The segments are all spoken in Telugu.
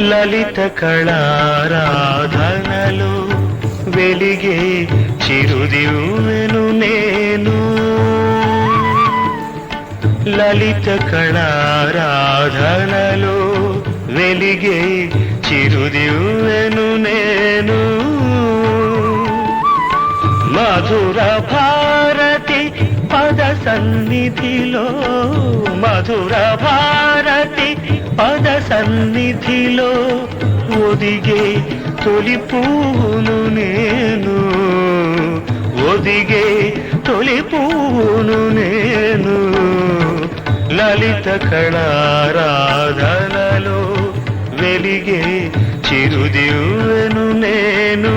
లలిత కళారాధనలు వెలిగే చిరుదివ్వెను నేను. లలిత కళారాధనలు వెలిగే చిరుదివ్వెను నేను. మధుర భారతి పద సన్నిధిలో మధుర భారతి పద సన్నిధిలో ఒదిగే తొలి పువ్వును నేను. ఒదిగే తొలి పువ్వును నేను. లలిత కళారాధనలో వెలిగే చిరుదివ్వెను నేను.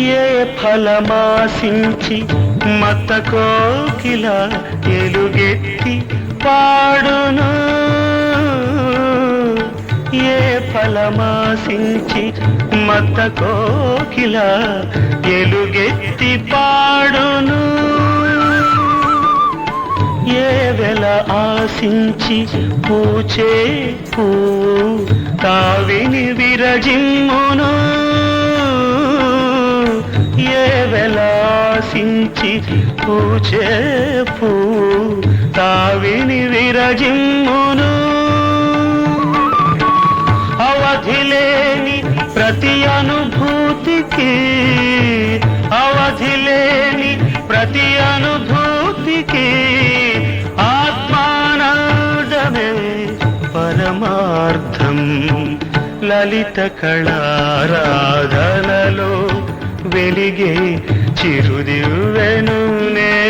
ఏ ఫలమాసించి మత కోకిల ఎలుగెత్తి పాడును? ఏ ఫలమాసించి మత కోకిల ఎలుగెత్తి పాడును? ఏ వెల ఆశించి పూచే పూ కావిని విరజిమ్మును? ఆశించి పూచే పూ తావిని విరజిమ్మును. అవధిలేని ప్రతి అనుభూతికి అవధిలేని ప్రతి అనుభూతికి ఆత్మానందమే పరమార్థం. లలిత కళారాధనలో వెలిగే చిరుదివ్వెను నే